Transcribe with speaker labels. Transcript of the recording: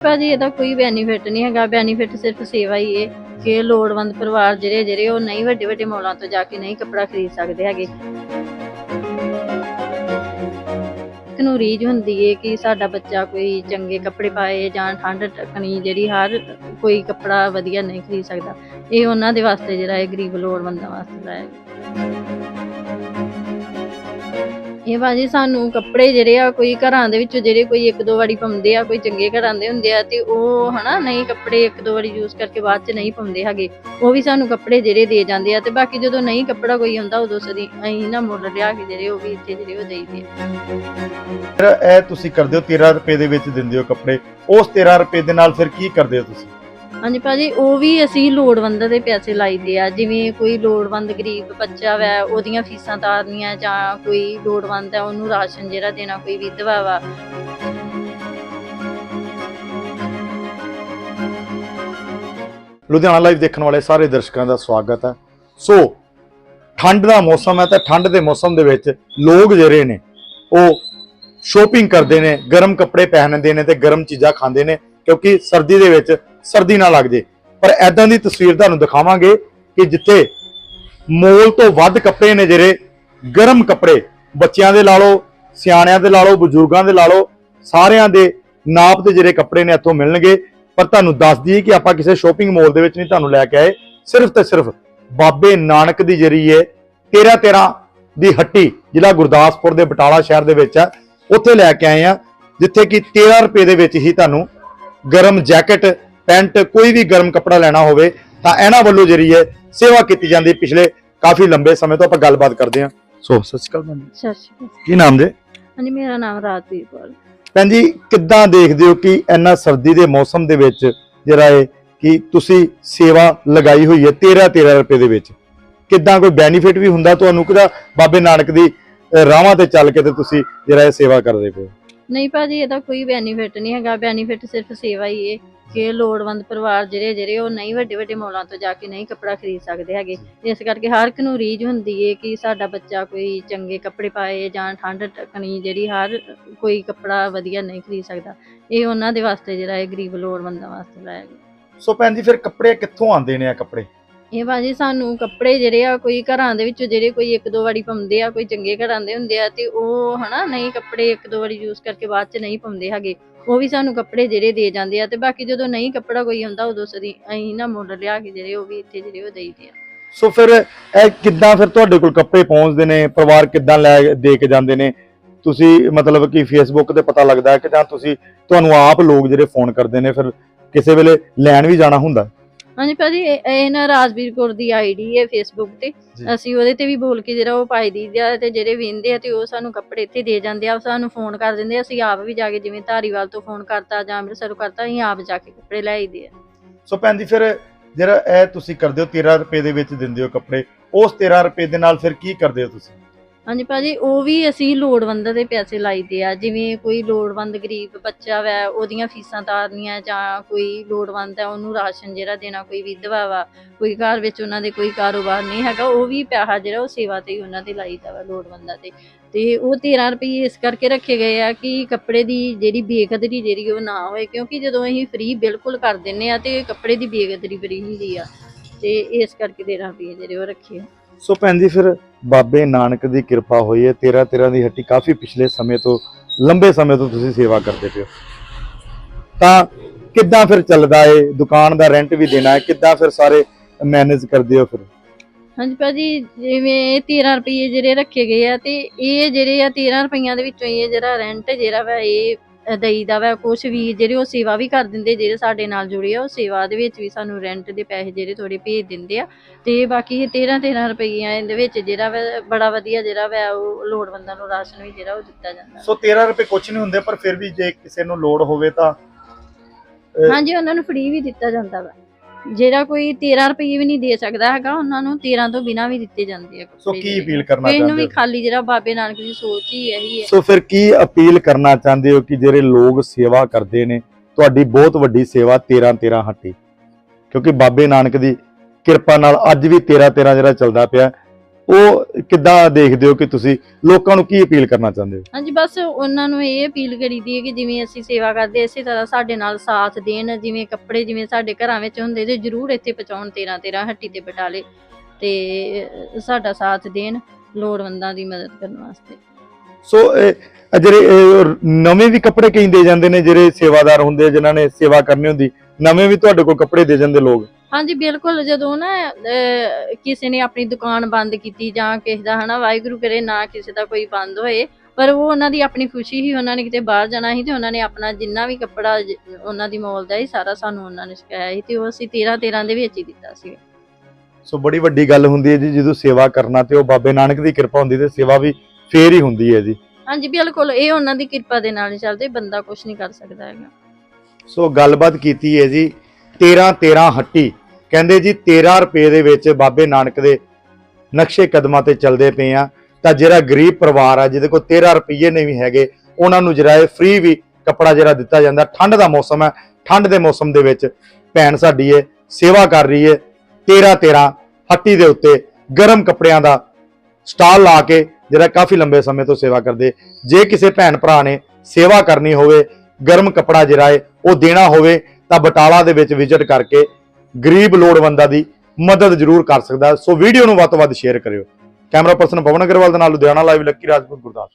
Speaker 1: ਭਾਜੀ, ਇਹਦਾ ਕੋਈ ਬੈਨੀਫਿਟ ਨਹੀਂ ਹੈਗਾ। ਬੈਨੀਫਿਟ ਸਿਰਫ ਸੇਵਾ ਹੀ ਹੈ ਕਿ ਲੋੜਵੰਦ ਪਰਿਵਾਰ ਜਿਹੜੇ ਜਿਹੜੇ ਉਹ ਨਹੀਂ ਵੱਡੇ ਵੱਡੇ ਮੌਲਾਂ ਤੋਂ ਜਾ ਕੇ ਨਹੀਂ ਕੱਪੜਾ ਖਰੀਦ ਸਕਦੇ ਹੈਗੇ। ਨੂੰ ਰੀਝ ਹੁੰਦੀ ਹੈ ਕਿ ਸਾਡਾ ਬੱਚਾ ਕੋਈ ਚੰਗੇ ਕੱਪੜੇ ਪਾਏ ਜਾਂ ਠੰਡ ਟਕਣੀ ਜਿਹੜੀ ਹਰ ਕੋਈ ਕੱਪੜਾ ਵਧੀਆ ਨਹੀਂ ਖਰੀਦ ਸਕਦਾ। ਇਹ ਉਹਨਾਂ ਦੇ ਵਾਸਤੇ ਜਿਹੜਾ ਇਹ ਗਰੀਬ ਲੋੜਵੰਦਾਂ ਵਾਸਤੇ ਲਾਇਆ ਗਿਆ ਇਹ ਬਾਜੀ ਸਾਨੂੰ ਕੱਪੜੇ ਜਿਹੜੇ ਆ, ਕੋਈ ਘਰਾਂ ਦੇ ਵਿੱਚ ਜਿਹੜੇ ਕੋਈ ਇੱਕ ਦੋ ਵਾਰੀ ਪਾਉਂਦੇ ਆ, ਕੋਈ ਚੰਗੇ ਘਰਾਂ ਦੇ ਹੁੰਦੇ ਆ ਤੇ ਉਹ ਹਨਾ ਨਹੀਂ ਕੱਪੜੇ ਇੱਕ ਦੋ ਵਾਰੀ ਯੂਜ਼ ਕਰਕੇ ਬਾਅਦ ਚ ਨਹੀਂ ਪਾਉਂਦੇ ਹੈਗੇ। ਉਹ ਵੀ ਸਾਨੂੰ ਕੱਪੜੇ ਜਿਹੜੇ ਦੇ ਜਾਂਦੇ ਆ ਤੇ ਬਾਕੀ ਜਦੋਂ ਨਹੀਂ ਕੱਪੜਾ ਕੋਈ ਆਉਂਦਾ ਉਦੋਂ ਸਦੀ ਅਸੀਂ ਨਾ ਮੁੱਲ ਲਿਆ ਕੇ ਜਿਹੜੇ ਉਹ ਵੀ ਇੱਥੇ ਜਿਹੜੇ ਉਹ ਦੇਈਦੇ ਆ।
Speaker 2: ਇਹ ਤੁਸੀਂ ਕਰਦੇ ਹੋ 13 ਰੁਪਏ ਦੇ ਵਿੱਚ ਦਿੰਦੇ ਹੋ ਕੱਪੜੇ। ਉਸ 13 ਰੁਪਏ ਦੇ ਨਾਲ ਫਿਰ ਕੀ ਕਰਦੇ ਹੋ ਤੁਸੀਂ?
Speaker 1: ਹਾਂਜੀ ਭਾਜੀ, ਉਹ ਵੀ ਅਸੀਂ ਲੋੜਵੰਦਾਂ ਦੇ ਪੈਸੇ ਲਾਈਦੇ ਆ। ਜਿਵੇਂ ਕੋਈ ਲੋੜਵੰਦ ਗਰੀਬ ਬੱਚਾ ਵਾ, ਉਹਦੀਆਂ ਫੀਸਾਂ ਤਾਰਨੀਆਂ ਜਾਂ ਕੋਈ ਲੋੜਵੰਦ ਹੈ, ਉਹਨੂੰ ਰਾਸ਼ਨ ਜਿਹੜਾ ਦੇਣਾ, ਕੋਈ ਵਿਧਵਾ ਵਾ।
Speaker 2: ਲੁਧਿਆਣਾ ਲਾਈਵ ਦੇਖਣ ਵਾਲੇ ਸਾਰੇ ਦਰਸ਼ਕਾਂ ਦਾ ਸਵਾਗਤ ਹੈ। ਸੋ, ਠੰਡ ਦਾ ਮੌਸਮ ਹੈ ਤਾਂ ਠੰਡ ਦੇ ਮੌਸਮ ਦੇ ਵਿੱਚ ਲੋਕ ਜਿਹੜੇ ਨੇ, ਉਹ ਸ਼ੋਪਿੰਗ ਕਰਦੇ ਨੇ, ਗਰਮ ਕੱਪੜੇ ਪਹਿਨਦੇ ਨੇ ਤੇ ਗਰਮ ਚੀਜ਼ਾਂ ਖਾਂਦੇ ਨੇ, ਕਿਉਂਕਿ ਸਰਦੀ ਦੇ ਵਿੱਚ ਸਰਦੀ ਨਾ ਲੱਗ ਜੇ। ਪਰ ਐਦਾਂ ਦੀ ਤਸਵੀਰ ਤੁਹਾਨੂੰ ਦਿਖਾਵਾਂਗੇ ਕਿ ਜਿੱਥੇ ਮੋਲ ਤੋਂ ਵੱਧ ਕੱਪੜੇ ਨੇ ਜਿਹੜੇ, ਗਰਮ ਕੱਪੜੇ, ਬੱਚਿਆਂ ਦੇ ਲਾ ਲਓ, ਸਿਆਣਿਆਂ ਦੇ ਲਾ ਲਓ, ਬਜ਼ੁਰਗਾਂ ਦੇ ਲਾ ਲਓ, ਸਾਰਿਆਂ ਦੇ ਨਾਪ ਦੇ ਜਿਹੜੇ ਕੱਪੜੇ ਨੇ ਇੱਥੋਂ ਮਿਲਣਗੇ। ਪਰ ਤੁਹਾਨੂੰ ਦੱਸ ਦਈਏ ਕਿ ਆਪਾਂ ਕਿਸੇ ਸ਼ੋਪਿੰਗ ਮਾਲ ਦੇ ਵਿੱਚ ਨਹੀਂ ਤੁਹਾਨੂੰ ਲੈ ਕੇ ਆਏ। ਸਿਰਫ ਤੇ ਸਿਰਫ ਬਾਬੇ ਨਾਨਕ ਦੀ ਜਿਹੜੀ ਹੈ 13 13 ਦੀ ਹੱਟੀ ਜ਼ਿਲ੍ਹਾ ਗੁਰਦਾਸਪੁਰ ਦੇ ਬਟਾਲਾ ਸ਼ਹਿਰ ਦੇ ਵਿੱਚ ਆ। ਉੱਥੇ ਲੈ ਕੇ ਆਏ ਆ, ਜਿੱਥੇ ਕਿ 13 ਰੁਪਏ ਦੇ ਵਿੱਚ ਹੀ ਤੁਹਾਨੂੰ ਗਰਮ ਜੈਕਟ ਪੈਂਟ ਕੋਈ ਵੀ ਗਰਮ ਕੱਪੜਾ ਲੈਣਾ ਹੋਵੇ ਤਾਂ ਇਹਨਾਂ ਵੱਲੋਂ ਜਿਹੜੀ ਹੈ ਸੇਵਾ ਕੀਤੀ ਜਾਂਦੀ ਪਿਛਲੇ ਕਾਫੀ ਲੰਬੇ ਸਮੇਂ ਤੋਂ ਆਪਾਂ ਗੱਲਬਾਤ ਕਰਦੇ ਹਾਂ। ਸੋ ਸਤਿ ਸ਼੍ਰੀ ਅਕਾਲ ਭੈਣ ਜੀ।
Speaker 1: ਸਤਿ ਸ਼੍ਰੀ ਅਕਾਲ।
Speaker 2: ਕੀ ਨਾਮ ਦੇ
Speaker 1: ਹਾਂਜੀ ਮੇਰਾ ਨਾਮ ਰਾਜਵੀਰ ਕੌਰ।
Speaker 2: ਭੈਣ ਜੀ ਕਿੱਦਾਂ ਦੇਖਦੇ ਹੋ ਕਿ ਇੰਨਾ ਸਰਦੀ ਦੇ ਮੌਸਮ ਦੇ ਵਿੱਚ ਜਿਹੜਾ ਹੈ ਕਿ ਤੁਸੀਂ ਸੇਵਾ ਲਗਾਈ ਹੋਈ ਹੈ 13 13 ਰੁਪਏ ਦੇ ਵਿੱਚ? ਕਿੱਦਾਂ ਕੋਈ ਬੈਨੀਫਿਟ ਵੀ ਹੁੰਦਾ ਤੁਹਾਨੂੰ ਕਿਦਾ ਬਾਬੇ ਨਾਨਕ ਦੀ ਅਹ, ਰਾਹਾਂ ਤੇ ਚੱਲ ਕੇ ਤੇ ਤੁਸੀਂ ਜਿਹੜਾ ਇਹ ਸੇਵਾ ਕਰਦੇ ਪਏ ਹੋ?
Speaker 1: ਨਹੀਂ ਭਾਜੀ ਇਹਦਾ ਕੋਈ ਬੈਨੀਫਿਟ ਨਹੀਂ ਹੈਗਾ। ਬੈਨੀਫਿਟ ਸਿਰਫ ਸੇਵਾ ਹੀ ਹੈ। ਕਿ ਲੋੜਵੰਦ ਪਰਿਵਾਰ ਜਿਹੜੇ ਜਿਹੜੇ ਉਹ ਨਹੀਂ ਵੱਡੇ ਵੱਡੇ ਮੌਲਾਂ ਤੋਂ ਜਾ ਕੇ ਨਹੀਂ ਕੱਪੜਾ ਖਰੀਦ ਸਕਦੇ ਹੈਗੇ। ਇਸ ਕਰਕੇ ਹਰ ਇੱਕ ਨੂੰ ਰੀਝ ਹੁੰਦੀ ਹੈ ਕਿ ਸਾਡਾ ਬੱਚਾ ਕੋਈ ਚੰਗੇ ਕੱਪੜੇ ਪਾਏ ਜਾਂ ਠੰਡ ਟਕਣੀ ਜਿਹੜੀ ਹਰ ਕੋਈ ਕੱਪੜਾ ਵਧੀਆ ਨਹੀਂ ਖਰੀਦ ਸਕਦਾ। ਇਹ ਉਹਨਾਂ ਦੇ ਵਾਸਤੇ ਜਿਹੜਾ ਇਹ ਗਰੀਬ ਲੋੜਵੰਦਾਂ ਵਾਸਤੇ ਲਾਇਆ ਗਿਆ।
Speaker 2: ਸੋ ਭੈਣ ਜੀ, ਫਿਰ ਕੱਪੜੇ ਕਿੱਥੋਂ ਆਉਂਦੇ ਨੇ ਆ ਕੱਪੜੇ?
Speaker 1: ਇਹ ਬਾਜੀ ਸਾਨੂੰ ਕੱਪੜੇ ਜਿਹੜੇ ਆ, ਕੋਈ ਘਰਾਂ ਦੇ ਵਿੱਚ ਜਿਹੜੇ ਕੋਈ ਇੱਕ ਦੋ ਵਾਰੀ ਪਾਉਂਦੇ ਆ, ਕੋਈ ਚੰਗੇ ਘਰਾਂ ਦੇ ਹੁੰਦੇ ਆ ਤੇ ਉਹ ਹਨਾ ਨਹੀਂ ਕੱਪੜੇ ਇੱਕ ਦੋ ਵਾਰੀ ਯੂਜ਼ ਕਰਕੇ ਬਾਅਦ ਚ ਨਹੀਂ ਪਾਉਂਦੇ ਹੈਗੇ। ਉਹ ਵੀ ਸਾਨੂੰ ਕੱਪੜੇ ਜਿਹੜੇ ਦੇ ਜਾਂਦੇ ਆ ਤੇ ਬਾਕੀ ਜਦੋਂ ਨਹੀਂ ਕੱਪੜਾ ਕੋਈ ਆਉਂਦਾ ਉਦੋਂ ਸਦੀ ਅਸੀਂ ਨਾ ਮੁੱਲ ਲਿਆ ਕੇ ਜਿਹੜੇ ਉਹ ਵੀ ਇੱਥੇ ਜਿਹੜੇ ਉਹ ਦੇਈਦੇ ਆ।
Speaker 2: ਸੋ ਫਿਰ ਇਹ ਕਿੱਦਾਂ ਫਿਰ ਤੁਹਾਡੇ ਕੋਲ ਕੱਪੜੇ ਪਹੁੰਚਦੇ ਨੇ? ਪਰਿਵਾਰ ਕਿੱਦਾਂ ਲੈ ਦੇ ਕੇ ਜਾਂਦੇ ਨੇ? ਤੁਸੀਂ ਮਤਲਬ ਕਿ ਫੇਸਬੁੱਕ ਤੇ ਪਤਾ ਲੱਗਦਾ ਕਿ ਜਾਂ ਤੁਸੀਂ, ਤੁਹਾਨੂੰ ਆਪ ਲੋਕ ਜਿਹੜੇ ਫੋਨ ਕਰਦੇ ਨੇ, ਫਿਰ ਕਿਸੇ ਵੇਲੇ ਲੈਣ ਵੀ ਜਾਣਾ ਹੁੰਦਾ?
Speaker 1: ਹਾਂਜੀ ਭਾਜੀ ਇਹ ਇਹ ਨਾ ਰਾਜਵੀਰ ਕੌਰ ਦੀ ਆਈਡੀ ਹੈ ਫੇਸਬੁੱਕ ਤੇ।
Speaker 2: ਜੀ।
Speaker 1: ਅਸੀਂ ਉਹਦੇ ਤੇ ਵੀ ਬੋਲ ਕੇ ਜਿਹੜਾ ਉਹ ਪਾਈ ਦੀ ਆ ਤੇ ਜਿਹੜੇ ਵਿੰਦੇ ਆ ਤੇ ਉਹ ਸਾਨੂੰ ਕੱਪੜੇ ਇੱਥੇ ਦੇ ਜਾਂਦੇ ਆ ਸਾਨੂੰ ਫੋਨ ਕਰ ਦਿੰਦੇ ਆ। ਅਸੀਂ ਆਪ ਵੀ ਜਾ ਕੇ ਜਿਵੇਂ ਧਾਰੀਵਾਲ ਤੋਂ ਫੋਨ ਕਰਤਾ ਜਾਂ ਅੰਮ੍ਰਿਤਸਰੋਂ ਕਰਤਾ ਅਸੀਂ ਆਪ ਜਾ ਕੇ ਕੱਪੜੇ ਲੈ ਆਈਦੇ ਆ।
Speaker 2: ਸੋ ਭੈਣ ਜੀ ਫਿਰ ਜਿਹੜਾ ਇਹ ਤੁਸੀਂ ਕਰਦੇ ਹੋ 13 ਰੁਪਏ ਦੇ ਵਿੱਚ ਦਿੰਦੇ ਹੋ ਕੱਪੜੇ ਉਸ 13 ਰੁਪਏ ਦੇ ਨਾਲ ਫਿਰ ਕੀ ਕਰਦੇ ਹੋ ਤੁਸੀਂ?
Speaker 1: ਹਾਂਜੀ ਭਾਜੀ ਉਹ ਵੀ ਅਸੀਂ ਲੋੜਵੰਦਾਂ ਦੇ ਪੈਸੇ ਲਾਈਦੇ ਆ, ਜਿਵੇਂ ਕੋਈ ਲੋੜਵੰਦ ਗਰੀਬ ਬੱਚਾ ਵਾ, ਉਹਦੀਆਂ ਫੀਸਾਂ ਤਾਰਨੀਆਂ ਜਾਂ ਕੋਈ ਲੋੜਵੰਦ ਹੈ, ਉਹਨੂੰ ਰਾਸ਼ਨ ਜਿਹੜਾ ਦੇਣਾ, ਕੋਈ ਵਿਧਵਾ ਵਾ, ਕੋਈ ਘਰ ਵਿੱਚ ਉਹਨਾਂ ਦੇ ਕੋਈ ਕਾਰੋਬਾਰ ਨਹੀਂ ਹੈਗਾ, ਉਹ ਵੀ ਪੈਸਾ ਜਿਹੜਾ ਉਹ ਸੇਵਾ ਤੇ ਹੀ ਉਹਨਾਂ ਦੇ ਲਾਈਦਾ ਵਾ ਲੋੜਵੰਦਾਂ ਤੇ। ਤੇ ਉਹ 13 ਰੁਪਏ ਇਸ ਕਰਕੇ ਰੱਖੇ ਗਏ ਆ ਕਿ ਕੱਪੜੇ ਦੀ ਜਿਹੜੀ ਬੇਕਦਰੀ ਜਿਹੜੀ ਉਹ ਨਾ ਹੋਏ, ਕਿਉਂਕਿ ਜਦੋਂ ਅਸੀਂ ਫ੍ਰੀ ਬਿਲਕੁਲ ਕਰ ਦਿੰਨੇ ਆ ਤੇ ਕੱਪੜੇ ਦੀ ਬੇਕਦਰੀ ਬੜੀ ਹੁੰਦੀ ਆ, ਤੇ ਇਸ ਕਰਕੇ 13 ਰੁਪਏ ਜਿਹੜੇ ਉਹ ਰੱਖੇ ਆ।
Speaker 2: ਸੋ ਭੈਣ ਜੀ, ਫਿਰ ਬਾਬੇ ਨਾਨਕ ਦੀ ਕਿਰਪਾ ਹੋਈ ਹੈ। 13 13 ਦੀ ਹੱਟੀ ਕਾਫੀ ਪਿਛਲੇ ਸਮੇਂ ਤੋਂ, ਲੰਬੇ ਸਮੇਂ ਤੋਂ ਤੁਸੀਂ ਸੇਵਾ ਕਰਦੇ ਪਏ ਤਾਂ ਕਿੱਦਾਂ ਫਿਰ ਚੱਲਦਾ ਏ? ਦੁਕਾਨ ਦਾ ਰੈਂਟ ਵੀ ਦੇਣਾ ਹੈ ਕਿੱਦਾਂ ਫਿਰ ਸਾਰੇ ਮੈਨੇਜ ਕਰਦੇ ਹੋ ਫਿਰ?
Speaker 1: ਹਾਂਜੀ ਭਾਜੀ ਜਿਵੇਂ ਇਹ 13 ਰੁਪਏ ਜਿਹੜੇ ਰੱਖੇ ਗਏ ਆ ਤੇ ਇਹ ਜਿਹੜੇ ਆ 13 ਰੁਪਈਆਂ ਦੇ ਵਿੱਚੋਂ ਇਹ ਜਿਹੜਾ ਰੈਂਟ ਜਿਹੜਾ ਵਾ, ਇਹ ਦਈਦਾ ਵਾ ਕੁਛ ਵੀ ਜਿਹੜੇ ਉਹ ਸੇਵਾ ਵੀ ਕਰ ਦਿੰਦੇ ਜਿਹੜੇ ਸਾਡੇ ਨਾਲ ਜੁੜੇ ਆ ਉਹ ਸੇਵਾ ਦੇ ਵਿੱਚ ਵੀ ਸਾਨੂੰ ਰੈਂਟ ਦੇ ਪੈਸੇ ਜਿਹੜੇ ਥੋੜੇ ਭੇਜ ਦਿੰਦੇ ਆ। ਤੇ ਬਾਕੀ ਇਹ 13 13 ਰੁਪਈਆਂ ਇਹਦੇ ਵਿੱਚ ਜਿਹੜਾ ਵਾ ਬੜਾ ਵਧੀਆ ਜਿਹੜਾ ਵਾ ਉਹ ਲੋੜਵੰਦਾਂ ਨੂੰ ਰਾਸ਼ਨ ਵੀ ਜਿਹੜਾ ਉਹ ਦਿੱਤਾ ਜਾਂਦਾ।
Speaker 2: ਸੋ 13 ਰੁਪਏ ਕੁਝ ਨਹੀਂ ਹੁੰਦੇ ਪਰ ਫਿਰ ਵੀ ਜੇ ਕਿਸੇ ਨੂੰ ਲੋੜ ਹੋਵੇ ਤਾਂ
Speaker 1: ਹਾਂਜੀ ਉਹਨਾਂ ਨੂੰ ਫ੍ਰੀ ਵੀ ਦਿੱਤਾ ਜਾਂਦਾ ਵਾ। ਜਿਹੜਾ ਕੋਈ 13 ਰੁਪਏ ਵੀ ਨਹੀਂ ਦੇ ਸਕਦਾ ਹੈਗਾ ਉਹਨਾਂ ਨੂੰ 13 ਤੋਂ ਬਿਨਾਂ ਵੀ ਦਿੱਤੇ ਜਾਂਦੇ ਆ
Speaker 2: ਸੋ ਕੀ। ਅਪੀਲ ਕਰਨਾ
Speaker 1: ਇਹਨੂੰ
Speaker 2: ਚਾਹੁੰਦੇ
Speaker 1: ਵੀ
Speaker 2: ਹੋ?
Speaker 1: ਖਾਲੀ ਜਿਹੜਾ ਬਾਬੇ ਨਾਨਕ ਦੀ ਸੋਚ ਹੀ ਇਹੀ ਹੈ।
Speaker 2: ਸੋ ਫਿਰ ਕੀ ਅਪੀਲ ਕਰਨਾ ਚਾਹੁੰਦੇ ਹੋ ਕਿ ਜਿਹੜੇ ਲੋਕ ਸੇਵਾ ਕਰਦੇ ਨੇ ਤੁਹਾਡੀ ਬਹੁਤ ਵੱਡੀ ਸੇਵਾ 13 13 ਹੱਟੀ। ਕਿਉਂਕਿ ਬਾਬੇ ਨਾਨਕ ਦੀ ਕਿਰਪਾ ਨਾਲ ਅੱਜ ਵੀ 13 13 ਜਿਹੜਾ ਚੱਲਦਾ ਪਿਆ ਉਹ ਕਿੱਦਾਂ ਦੇਖਦੇ ਹੋ ਕਿ ਤੁਸੀਂ ਲੋਕਾਂ ਨੂੰ ਕੀ ਅਪੀਲ ਕਰਨਾ ਚਾਹੁੰਦੇ ਹੋ?
Speaker 1: ਹਾਂਜੀ ਬਸ ਉਹਨਾਂ ਨੂੰ ਇਹ ਅਪੀਲ ਕਰੀਦੀ ਹੈ ਕਿ ਜਿਵੇਂ ਅਸੀਂ ਸੇਵਾ ਕਰਦੇ ਇਸੇ ਤਰ੍ਹਾਂ ਸਾਡੇ ਨਾਲ ਸਾਥ ਦੇਣ ਜਿਵੇਂ ਕੱਪੜੇ ਜਿਵੇਂ ਸਾਡੇ ਘਰਾਂ ਵਿੱਚ ਹੁੰਦੇ ਤੇ ਜਰੂਰ ਇੱਥੇ ਪਹੁੰਚਾਉਣ 13 13 ਹੱਟੀ ਤੇ ਬਟਾਲੇ ਤੇ ਸਾਡਾ ਸਾਥ ਦੇਣ ਲੋੜਵੰਦਾਂ ਦੀ ਮਦਦ ਕਰਨ ਵਾਸਤੇ।
Speaker 2: ਸੋ ਜਿਹੜੇ ਨਵੇਂ ਵੀ ਕੱਪੜੇ ਕਈ ਦੇ ਜਾਂਦੇ ਨੇ ਜਿਹੜੇ ਸੇਵਾਦਾਰ ਹੁੰਦੇ ਜਿਨ੍ਹਾਂ ਨੇ ਸੇਵਾ ਕਰਨੀ ਹੁੰਦੀ ਨਵੇਂ ਵੀ ਤੁਹਾਡੇ ਕੋਲ ਕੱਪੜੇ ਦੇ ਜਾਂਦੇ ਲੋਕ?
Speaker 1: ਹਾਂਜੀ ਬਿਲਕੁਲ। ਜਦੋਂ ਨਾ ਅਹ, ਕਿਸੇ ਨੇ ਆਪਣੀ ਦੁਕਾਨ ਬੰਦ ਕੀਤੀ ਜਾਂ ਕਿਸੇ ਦਾ ਹਨਾ ਵਾਹਿਗੁਰੂ ਕਰੇ ਨਾ ਕਿਸੇ ਦਾ ਕੋਈ ਬੰਦ ਹੋਏ ਪਰ ਉਹ ਉਹਨਾਂ ਦੀ ਆਪਣੀ ਖੁਸ਼ੀ ਹੀ ਉਹਨਾਂ ਨੇ ਕਿਤੇ ਬਾਹਰ ਜਾਣਾ ਸੀ ਤੇ ਉਹਨਾਂ ਨੇ ਆਪਣਾ ਜਿੰਨਾ ਵੀ ਕੱਪੜਾ ਜ- ਉਹਨਾਂ ਦੀ ਮੌਲ ਦਾ ਸੀ ਸਾਰਾ ਸਾਨੂੰ ਉਹਨਾਂ ਨੇ ਸਿਖਾਇਆ ਸੀ ਤੇ ਉਹ ਅਸੀਂ 13 13 ਦੇ ਵਿੱਚ ਹੀ ਦਿੱਤਾ ਸੀ।
Speaker 2: ਸੋ ਬੜੀ ਵੱਡੀ ਗੱਲ ਹੁੰਦੀ ਹੈ ਜੀ ਜਦੋਂ ਸੇਵਾ ਕਰਨਾ ਤੇ ਉਹ ਬਾਬੇ ਨਾਨਕ ਦੀ ਕਿਰਪਾ ਹੁੰਦੀ ਤੇ ਸੇਵਾ ਵੀ ਫੇਰ ਹੀ ਹੁੰਦੀ ਹੈ ਜੀ।
Speaker 1: ਹਾਂਜੀ ਬਿਲਕੁਲ ਇਹ ਉਹਨਾਂ ਦੀ ਕਿਰਪਾ ਦੇ ਨਾਲ ਹੀ ਚੱਲਦੇ ਬੰਦਾ ਕੁਝ ਨਹੀਂ ਕਰ ਸਕਦਾ ਹੈਗਾ।
Speaker 2: ਸੋ ਗੱਲਬਾਤ ਕੀਤੀ ਹੈ ਜੀ 13 13 ਹੱਟੀ। ਕਹਿੰਦੇ ਜੀ 13 ਰੁਪਏ ਦੇ ਵਿੱਚ ਬਾਬੇ ਨਾਨਕ ਦੇ ਨਕਸ਼ੇ ਕਦਮਾਂ ਤੇ ਚੱਲਦੇ ਪਏ ਆ। ਤਾਂ ਜਿਹੜਾ ਗਰੀਬ ਪਰਿਵਾਰ ਆ, ਜਿਹਦੇ ਕੋਲ 13 ਰੁਪਏ ਨਹੀਂ ਵੀ ਹੈਗੇ, ਉਹਨਾਂ ਨੂੰ ਜਿਹੜਾ ਇਹ ਫ੍ਰੀ ਵੀ ਕੱਪੜਾ ਜਿਹੜਾ ਦਿੱਤਾ ਜਾਂਦਾ। ਠੰਡ ਦਾ ਮੌਸਮ ਹੈ ਠੰਡ ਦੇ ਮੌਸਮ ਦੇ ਵਿੱਚ ਭੈਣ ਸਾਡੀ ਹੈ ਸੇਵਾ ਕਰ ਰਹੀ ਹੈ 13 13 ਹੱਟੀ ਦੇ ਉੱਤੇ ਗਰਮ ਕੱਪੜਿਆਂ ਦਾ ਸਟਾਲ ਲਾ ਕੇ ਜਿਹੜਾ ਕਾਫੀ ਲੰਬੇ ਸਮੇਂ ਤੋਂ ਸੇਵਾ ਕਰਦੇ। ਜੇ ਕਿਸੇ ਭੈਣ ਭਰਾ ਨੇ ਸੇਵਾ ਕਰਨੀ ਹੋਵੇ, ਗਰਮ ਕੱਪੜਾ ਜਿਹੜਾ ਹੈ ਉਹ ਦੇਣਾ ਹੋਵੇ, ਤਾਂ ਬਟਾਲਾ ਦੇ ਵਿੱਚ ਵਿਜ਼ਿਟ ਕਰਕੇ ਗਰੀਬ ਲੋੜਵੰਦਾਂ ਦੀ ਮਦਦ ਜ਼ਰੂਰ ਕਰ ਸਕਦਾ ਸੋ ਵੀਡੀਓ ਨੂੰ ਵੱਧ ਤੋਂ ਵੱਧ ਸ਼ੇਅਰ ਕਰਿਓ। ਕੈਮਰਾ ਪਰਸਨ ਪਵਨ ਅਗਰਵਾਲ ਦੇ ਨਾਲ ਲੁਧਿਆਣਾ ਲਾਈਵ ਲੱਕੀ ਰਾਜਪੂਤ ਗੁਰਦਾਸ